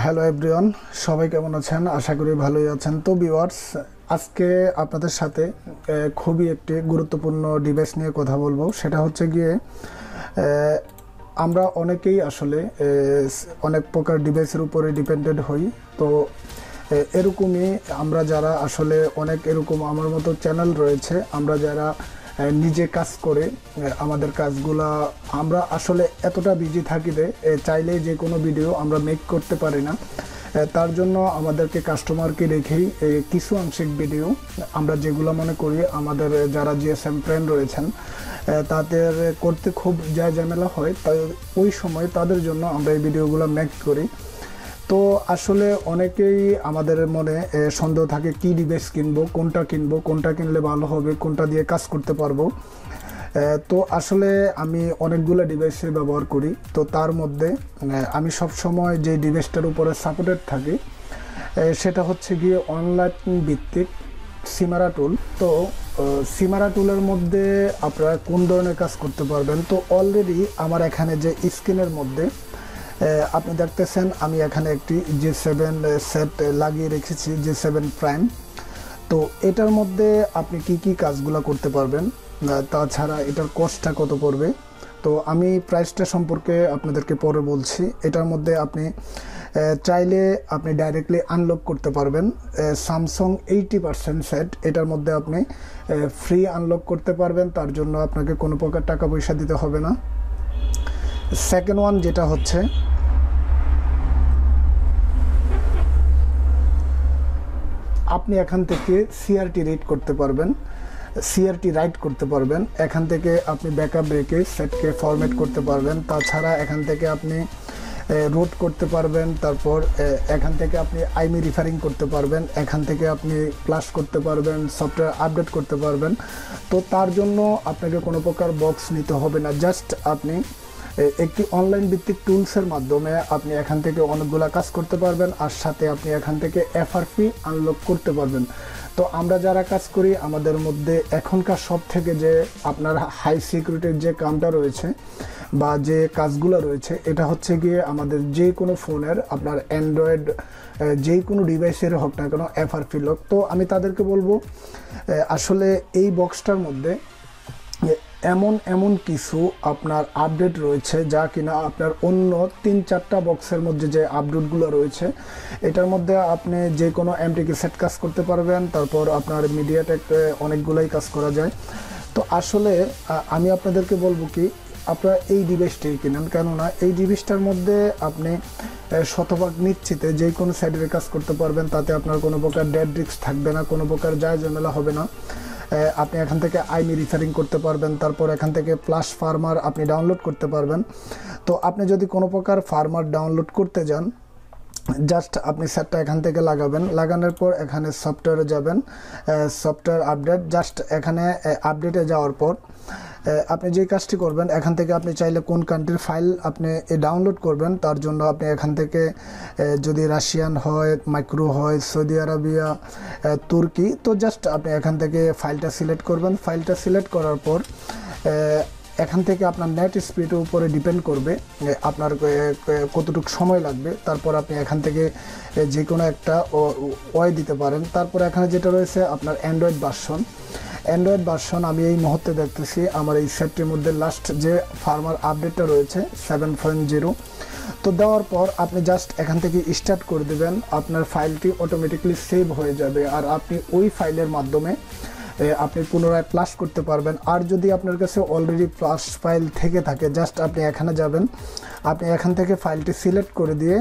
Hello everyone সবাই কেমন আছেন? আশা করি ভালোই আছেন। তো ভিউয়ার্স আজকে আপনাদের সাথে খুবই একটি গুরুত্বপূর্ণ ডিভাইস নিয়ে কথা বলব। সেটা হচ্ছে গিয়ে আমরা অনেকেই আসলে অনেক প্রকার ডিভাইসের উপরে ডিপেন্ডেন্ট হই। তো এরকমই আমরা যারা আসলে অনেক এরকম আমার মতো চ্যানেল রয়েছে, আমরা যারা নিজে কাজ করে আমাদের কাজগুলা আমরা আসলে এতটা বিজি থাকি যে চাইলেই যে কোনো ভিডিও আমরা মেক করতে পারি না। তার জন্য আমাদেরকে কাস্টমারকে রেখেই কিছু আংশিক ভিডিও আমরা যেগুলো মনে করি, আমাদের যারা জিএসএম ফ্রেন্ড রয়েছেন তাদের করতে খুব যা ঝামেলা হয়। তাই ওই সময় তাদের জন্য আমরা এই ভিডিওগুলো মেক করি। তো আসলে অনেকেই আমাদের মনে সন্দেহ থাকে, কি ডিভাইস কিনবো, কোনটা কিনবো, কোনটা কিনলে ভালো হবে, কোনটা দিয়ে কাজ করতে পারব। তো আসলে আমি অনেকগুলো ডিভাইসে ব্যবহার করি। তো তার মধ্যে আমি সব সময় যে ডিভাইসটার উপরে সাপোর্টেড থাকি সেটা হচ্ছে গিয়ে অনলাইন ভিত্তিক সিমারা টুল তো সিমারা টুলের মধ্যে আপনারা কোন ধরনের কাজ করতে পারবেন? তো অলরেডি আমার এখানে যে স্ক্রিনের মধ্যে আপনি দেখতেছেন, আমি এখানে একটি জি সেভেন সেট লাগিয়ে রেখেছি জি সেভেন প্রাইম তো এটার মধ্যে আপনি কি কি কাজগুলো করতে পারবেন? তাছাড়া এটার কস্টটা কত পড়বে? তো আমি প্রাইসটা সম্পর্কে আপনাদেরকে পরে বলছি। এটার মধ্যে আপনি চাইলে আপনি ডাইরেক্টলি আনলক করতে পারবেন। স্যামসং এইটি পার্সেন্ট সেট এটার মধ্যে আপনি ফ্রি আনলক করতে পারবেন। তার জন্য আপনাকে কোনো প্রকার টাকা পয়সা দিতে হবে না। সেকেন্ড ওয়ান যেটা হচ্ছে, আপনি এখান থেকে সিআরটি রিড করতে পারবেন। সিআরটি রাইট করতে পারবেন। এখান থেকে আপনি ব্যাকআপ রেখে সেটকে ফরম্যাট করতে পারবেন। তাছাড়া এখান থেকে আপনি রোড করতে পারবেন। তারপর এখান থেকে আপনি আইমি রিফারিং করতে পারবেন। এখান থেকে আপনি প্লাস করতে পারবেন সফটওয়্যার আপডেট করতে পারবেন। তো তার জন্য আপনাকে কোনো প্রকার বক্স নিতে হবে না। জাস্ট আপনি একটি অনলাইন ভিত্তিক টুলসের মাধ্যমে আপনি এখান থেকে অনেকগুলা কাজ করতে পারবেন, আর সাথে আপনি এখান থেকে এফআরপি আনলক করতে পারবেন। তো আমরা যারা কাজ করি, আমাদের মধ্যে এখনকার সব থেকে যে আপনার হাই সিকিউরিটির যে কামটা রয়েছে, বা যে কাজগুলো রয়েছে, এটা হচ্ছে গিয়ে আমাদের যে কোনো ফোনের আপনার অ্যান্ড্রয়েড যে কোনো ডিভাইসের হোক না কেন এফআরপি লক তো আমি তাদেরকে বলব আসলে এই বক্সটার মধ্যে এমন এমন কিছু আপনার আপডেট রয়েছে যা কিনা আপনার অন্য তিন চারটা বক্সের মধ্যে যে আপডেটগুলো রয়েছে, এটার মধ্যে আপনি যে কোনো এমটিকে সেট কাজ করতে পারবেন, তারপর আপনার মিডিয়াটেক অনেকগুলোই কাজ করা যায়। তো আসলে আমি আপনাদেরকে বলব কি, আপনারা এই ডিভাইসটাই কিনেন, কেননা এই ডিভাইসটার মধ্যে আপনি শতভাগ নিশ্চিতে যে কোনো সাইডের কাজ করতে পারবেন, তাতে আপনার কোনো প্রকার ডেড রিক্স থাকবে না, কোনো প্রকার যায় ঝামেলা হবে না। আপনি এখান থেকে আইমি রিফারিং করতে পারবেন, তারপর এখান থেকে প্লাস ফার্মার আপনি ডাউনলোড করতে পারবেন। তো আপনি যদি কোনো প্রকার ফার্মার ডাউনলোড করতে যান জাস্ট আপনি সেটটা এখান থেকে লাগাবেন। লাগানোর পর এখানে সফটওয়্যারে যাবেন। সফটওয়্যার আপডেট জাস্ট এখানে আপডেটে যাওয়ার পর আপনি যে কাজটি করবেন, এখান থেকে আপনি চাইলে কোন কান্ট্রির ফাইল আপনি ডাউনলোড করবেন। তার জন্য আপনি এখান থেকে যদি রাশিয়ান হয়, মাইক্রো হয়, সৌদি আরবিয়া তুর্কি, তো জাস্ট আপনি এখান থেকে ফাইলটা সিলেক্ট করবেন। ফাইলটা সিলেক্ট করার পর এখান থেকে আপনার নেট স্পিডের উপরে ডিপেন্ড করবে আপনার কতটুকু সময় লাগবে। তারপর আপনি এখান থেকে যে কোনো একটা ওয়াই দিতে পারেন। তারপর এখানে যেটা রয়েছে, আপনার অ্যান্ড্রয়েড ভার্সন অ্যান্ড্রয়েড ভার্সন আমি এই মুহূর্তে দেখতেছি, আমার এই সেটটির মধ্যে লাস্ট যে ফার্মার আপডেটটা রয়েছে সেভেন পয়েন্ট জিরো তো দেওয়ার পর আপনি জাস্ট এখান থেকে স্টার্ট করে দেবেন, আপনার ফাইলটি অটোমেটিকলি সেভ হয়ে যাবে। আর আপনি ওই ফাইলের মাধ্যমে আপনি পুনরায় প্লাস করতে পারবেন। আর যদি আপনার কাছে অলরেডি প্লাস ফাইল থেকে থাকে জাস্ট আপনি এখানে যাবেন, আপনি এখান থেকে ফাইলটি সিলেক্ট করে দিয়ে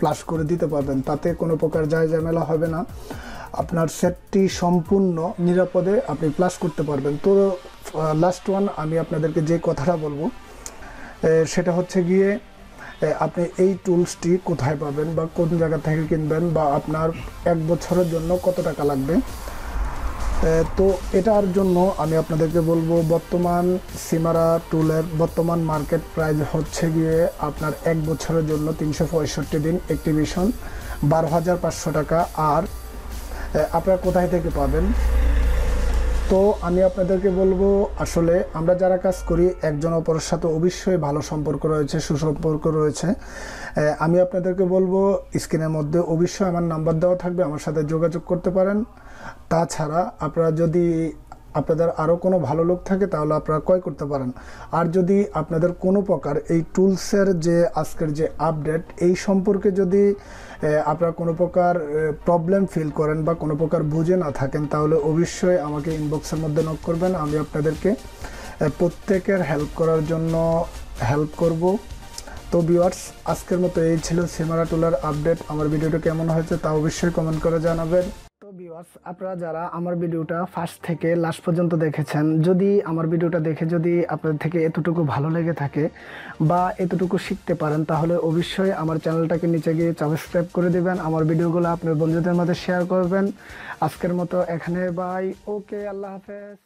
প্লাস করে দিতে পারবেন। তাতে কোনো প্রকার যায় ঝামেলা হবে না। আপনার সেটটি সম্পূর্ণ নিরাপদে আপনি প্লাস করতে পারবেন। তো লাস্ট ওয়ান আমি আপনাদেরকে যে কথাটা বলব সেটা হচ্ছে গিয়ে আপনি এই টুলসটি কোথায় পাবেন বা কোন জায়গা থেকে কিনবেন বা আপনার এক বছরের জন্য কত টাকা লাগবে। তো এটার জন্য আমি আপনাদেরকে বলব, বর্তমান সিমারা টুলের বর্তমান মার্কেট প্রাইস হচ্ছে গিয়ে আপনার এক বছরের জন্য তিনশো পঁয়ষট্টি দিন অ্যাক্টিভেশন বারো হাজার পাঁচশো টাকা। আর আপনারা কোথায় থেকে পাবেন? তো আমি আপনাদেরকে বলব, আসলে আমরা যারা কাজ করি, একজন অপরের সাথে অবশ্যই ভালো সম্পর্ক রয়েছে, সুসম্পর্ক রয়েছে। আমি আপনাদেরকে বলব, স্ক্রিনের মধ্যে অবশ্যই আমার নাম্বার দেওয়া থাকবে, আমার সাথে যোগাযোগ করতে পারেন। তাছাড়া আপনারা যদি আপনাদের আরও কোনো ভালো লোক থাকে, তাহলে আপনারা ক্রয় করতে পারেন। আর যদি আপনাদের কোনো প্রকার এই টুলসের যে আজকের যে আপডেট, এই সম্পর্কে যদি আপনারা কোনো প্রকার প্রবলেম ফিল করেন বা কোনো প্রকার বুঝে না থাকেন, তাহলে অবশ্যই আমাকে ইনবক্সের মধ্যে নক করবেন। আমি আপনাদেরকে প্রত্যেকের হেল্প করার জন্য হেল্প করব। তো ভিউয়ার্স, আজকের মতো এই ছিল সিমারা টুলার আপডেট। আমার ভিডিওটা কেমন হয়েছে তা অবশ্যই কমেন্ট করে জানাবেন। ভিউয়ার্স আপনারা যারা আমার ভিডিওটা ফার্স্ট থেকে লাস্ট পর্যন্ত দেখেছেন, যদি আমার ভিডিওটা দেখে যদি আপনাদের থেকে এতটুকু ভালো লেগে থাকে বা এতটুকু শিখতে পারেন, তাহলে অবশ্যই আমার চ্যানেলটাকে নিচে গিয়ে সাবস্ক্রাইব করে দেবেন, আমার ভিডিওগুলো আপনার বন্ধুদের মধ্যে শেয়ার করবেন। আজকের মতো এখানে বাই ওকে আল্লাহ হাফেজ।